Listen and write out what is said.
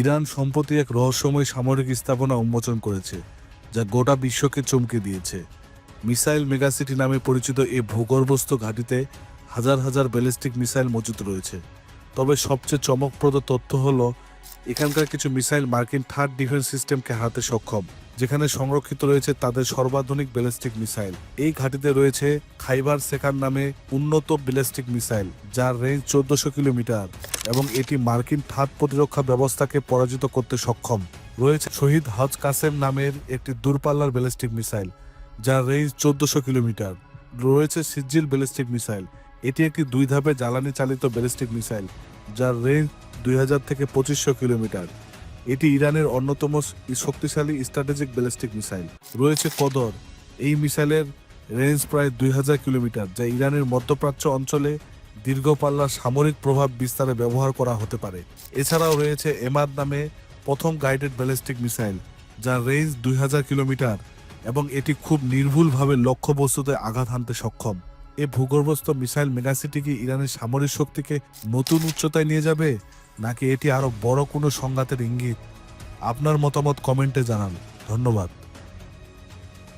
Iran সম্প্রতি এক রহস্যময় সামরিক স্থাপনা উন্মোচন করেছে, যা গোটা বিশ্বকে চমকে দিয়েছে। মিসাইল মেগাসিটি নামে পরিচিত এই ভূগর্ভস্থ ঘাঁটিতে হাজার হাজার ব্যালিস্টিক মিসাইল মজুত রয়েছে। তবে সবচেয়ে চমকপ্রদ তথ্য হলো এখানকার কিছু মিসাইল মার্কিন থার্ড ডিফেন্স সিস্টেমকে হারাতে সক্ষম, যেখানে সংরক্ষিত রয়েছে তাদের সর্বাধুনিক ব্যালিস্টিক মিসাইল। এই ঘাঁটিতে রয়েছে খাইবার সেকার নামে উন্নত ব্যালিস্টিক মিসাইল, যার রেঞ্জ চোদ্দশো কিলোমিটার, এবং এটি মার্কিন থার্ড প্রতিরক্ষা ব্যবস্থাকে পরাজিত করতে সক্ষম। রয়েছে শহীদ হজ কাসেম নামের একটি দূরপাল্লার ব্যালিস্টিক মিসাইল, যার রেঞ্জ চোদ্দশো কিলোমিটার। রয়েছে সিজিল ব্যালিস্টিক মিসাইল এটি একটি দুই ধাপে জ্বালানি চালিত ব্যালিস্টিক মিসাইল, যার রেঞ্জ দুই হাজার থেকে পঁচিশশো কিলোমিটার। এটি ইরানের অন্যতম শক্তিশালী স্ট্র্যাটেজিক ব্যালিস্টিক মিসাইল। রয়েছে কদর। এই মিসাইলের রেঞ্জ প্রায় দুই হাজার কিলোমিটার, যা ইরানের মধ্যপ্রাচ্য অঞ্চলে দীর্ঘপাল্লার সামরিক প্রভাব বিস্তারে ব্যবহার করা হতে পারে। এছাড়াও রয়েছে এমাদ নামে প্রথম গাইডেড ব্যালিস্টিক মিসাইল, যার রেঞ্জ দুই হাজার কিলোমিটার এবং এটি খুব নির্ভুলভাবে লক্ষ্যবস্তুতে আঘাত হানতে সক্ষম। এ ভূগর্ভস্থ মিসাইল মেগাসিটি কি ইরানের সামরিক শক্তিকে নতুন উচ্চতায় নিয়ে যাবে, নাকি এটি আরও বড় কোনো সংঘাতের ইঙ্গিত? আপনার মতামত কমেন্টে জানান। ধন্যবাদ।